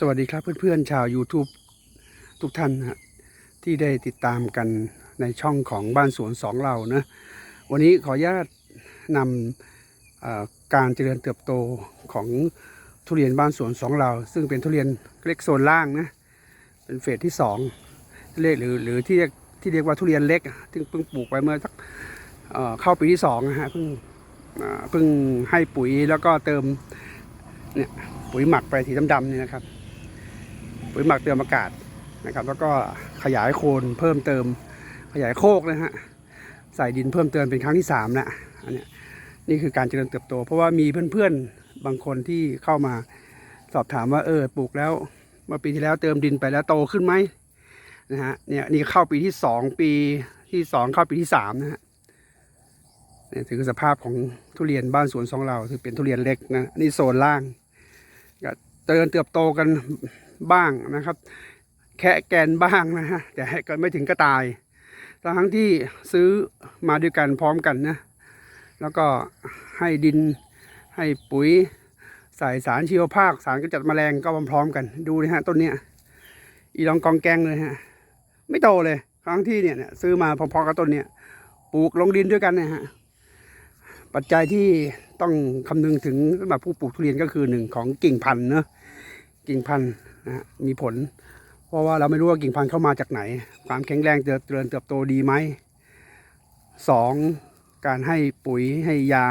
สวัสดีครับเพื่อนๆชาว YouTube ทุกท่านนะฮะที่ได้ติดตามกันในช่องของบ้านสวนสองเรานะวันนี้ขออนุญาตนำการเจริญเติบโตของทุเรียนบ้านสวนสองเรา ซึ่งเป็นทุเรียนเล็กโซนล่างนะเป็นเฟสที่สองเรียกหรือหรือที่ที่เรียกว่าทุเรียนเล็กอะซึ่เพิ่งปลูกไปเมื่อสักเเข้าปีที่สองนะฮะเพิ่งเพิ่งให้ปุ๋ยแล้วก็เติมเนี่ยปุ๋ยหมักไปสีดำๆนี่นะครับ ปุ๋ยหมักเติมอากาศนะครับ แล้วก็ขยายโคนเพิ่มเติมขยายโคกนะฮะใส่ดินเพิ่มเติมเป็นครั้งที่สามแล้วอันเนี้ยนี่คือการเจริญเติบโต เพราะว่ามีเพื่อนๆบางคนที่เข้ามาสอบถามว่าเออปลูกแล้วเมื่อปีที่แล้วเติมดินไปแล้วโตขึ้นไหมนะฮะเนี่ยนี่เข้าปีที่สองปีที่สองเข้าปีที่สามนะฮะเนี่ยถือสภาพของทุเรียนบ้านสวนสองเราคือเป็นทุเรียนเล็กนะนี่โซนล่างก็เจริญเติบโตกัน บ้างนะครับ แค่แกนบ้างนะฮะแต่ก็ไม่ถึงกระตายทั้งที่ซื้อมาด้วยกันพร้อมกันนะแล้วก็ให้ดินให้ปุ๋ยใส่สารชีวภาคสารกำจัดแมลงก็พร้อมกันดูนะฮะต้นเนี้ยอีลองกองแกงเลยฮะไม่โตเลยทั้งที่เนี่ยซื้อมาพอๆกับต้นเนี้ยปลูกลงดินด้วยกันนะฮะปัจจัยที่ต้องคำนึงถึงสำหรับผู้ปลูกทุเรียนก็คือหนึ่งของกิ่งพันธุ์เนอะกิ่งพันธุ์ นะมีผล เพราะว่าเราไม่รู้ว่ากิ่งพันธุ์เข้ามาจากไหน ความแข็งแรงเจริญเติบโตดีไหมสองการให้ปุ๋ยให้ยา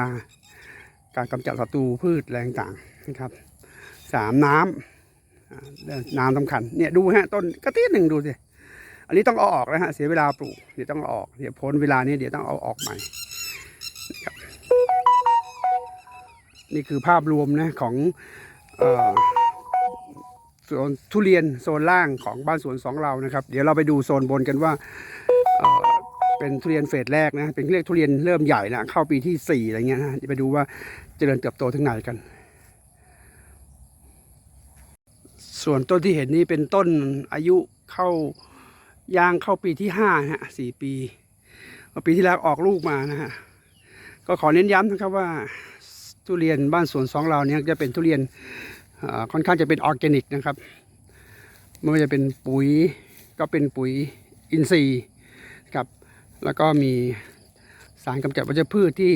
การกำจัดศัตรูพืชแรงต่างนะครับสามน้ำอ่าน้ำสำคัญเนี่ยดูฮะต้นกระตีหนึ่งดูสิอันนี้ต้องเอาออกแล้วฮะเสียเวลาปลูกเดี๋ยวต้องเอาออกเดี๋ยวพ้นเวลานี้เดี๋ยวต้องเอาออกใหม่นี่คือภาพรวมนะของเอ่อ โซนทุเรียนโซนล่างของบ้านสวนสองเรานะครับ เดี๋ยวเราไปดูโซนบนกันว่าเเป็นทุเรียนเฟสแรกนะ เป็นเรียกทุเรียนเริ่มใหญ่นะเข้าปีที่สี่อะไรเงี้ยนะจะไปดูว่าเจริญเติบโตถึงไหนกัน ส่วนต้นที่เห็นนี่เป็นต้นอายุเข้าย่างเข้าปีที่ห้าฮะสี่ปีเมื่อปีที่แล้วออกลูกมานะฮะก็ขอเน้นย้ำนะครับว่าทุเรียนบ้านสวนสองเราเนี่ยจะเป็นทุเรียน ค่อนข้างจะเป็นออร์แกนิกนะครับไม่ว่าจะเป็นปุ๋ยก็เป็นปุ๋ยอินทรีย์ครับแล้วก็มีสารกำจัดวัชพืชที่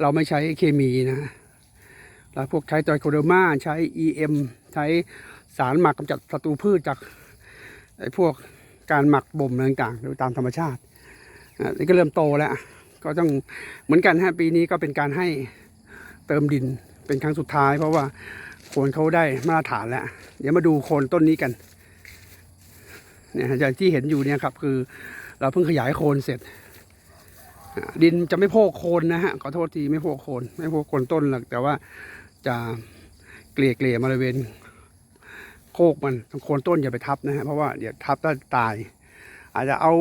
เราไม่ใช้เคมีนะแล้วพวกใช้ไตรโคเดอร์มาใช้ EM ใช้สารหมักกำจัดศัตรูพืชจากไอ้พวกการหมักบ่มต่างๆโดยตามธรรมชาติอ่านี่ก็เริ่มโตแล้ว ก็ต้องเหมือนกันฮะปีนี้ก็เป็นการให้เติมดินเป็นครั้งสุดท้าย เพราะว่า โคนเขาได้มาตรฐานแล้วเดี๋ยวมาดูโคนต้นนี้กันเนี่ยอย่างที่เห็นอยู่เนี่ยครับ คือเราเพิ่งขยายโคนเสร็จ ดินจะไม่โพกโคนนะฮะขอโทษทีไม่โพกโคน ไม่โพกโคนต้นหรอกแต่ว่าจะเกลี่ยเกลี่ยบริเวณโคกมันโคนต้นอย่าไปทับนะฮะเพราะว่าเดี๋ยวทับแล้วตาย อาจจะเอา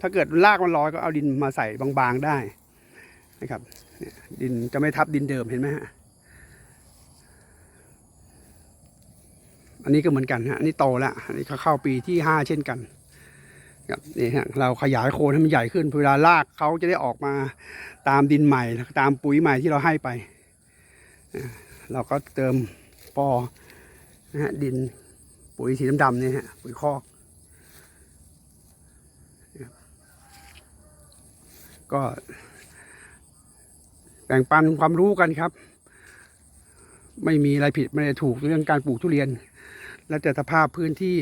ถ้าเกิดรากมันลอยก็เอาดินมาใส่บางๆได้นะครับดินจะไม่ทับดินเดิมเห็นไหมฮะ อันนี้ก็เหมือนกันฮะอันนี้โตแล้วอันนี้เขาเข้าปีที่ห้าเช่นกันครับนี่ฮะเราขยายโคนให้มันใหญ่ขึ้นเวลารากเขาจะได้ออกมาตามดินใหม่ ตามปุ๋ยใหม่ที่เราให้ไป เราก็เติมปอนะฮะดินปุ๋ยสีดำๆเนี่ยฮะปุ๋ยคอกก็แบ่งปันความรู้กันครับ ไม่มีอะไรผิดไม่ได้ถูกเรื่องการปลูกทุเรียน และแต่สภาพพื้นที่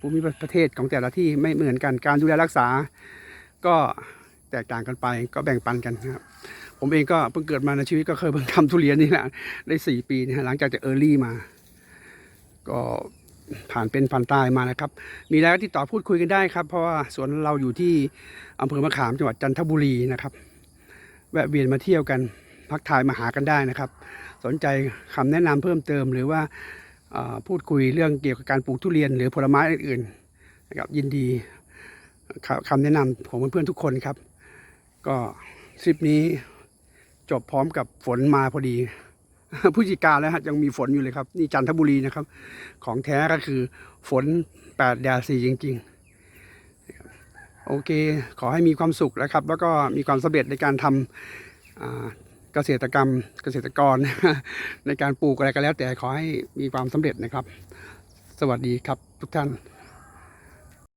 ภูมิประเทศของแต่ละที่ไม่เหมือนกันการดูแลรักษา ก็แตกต่างกันไปก็แบ่งปันกันครับผมเองก็เพิ่งเกิดมาในชีวิตก็เคยเพิ่งทำทุเรียนนี่แหละได้สี่ปีนะฮะหลังจากจากเออร์ลี่มา ก็ผ่านเป็นผ่านตายมานะครับ มีอะไรก็ติดต่อพูดคุยกันได้ครับ เพราะว่าสวนเราอยู่ที่อำเภอมะขามจังหวัดจันทบุรีนะครับ แวะเวียนมาเที่ยวกันพักทายมาหากันได้นะครับ สนใจคำแนะนำเพิ่มเติมหรือว่า พูดคุยเรื่องเกี่ยวกับการปลูกทุเรียนหรือผลไม้อื่นๆนะครับยินดีคำแนะนำของเพื่อนๆทุกคนครับ ก็ทริปนี้จบพร้อมกับฝนมาพอดีผู้จิกาแล้วฮะยังมีฝนอยู่เลยครับ นี่จันทบุรีนะครับ ของแท้ก็คือฝนแปดแดดสี่จริง ๆ โอเค ขอให้มีความสุขนะครับ แล้วก็มีความสำเร็จในการทำ เกษตรกรรมเกษตรกร ในการปลูกอะไรก็แล้วแต่ขอให้มีความสำเร็จนะครับ สวัสดีครับทุกท่าน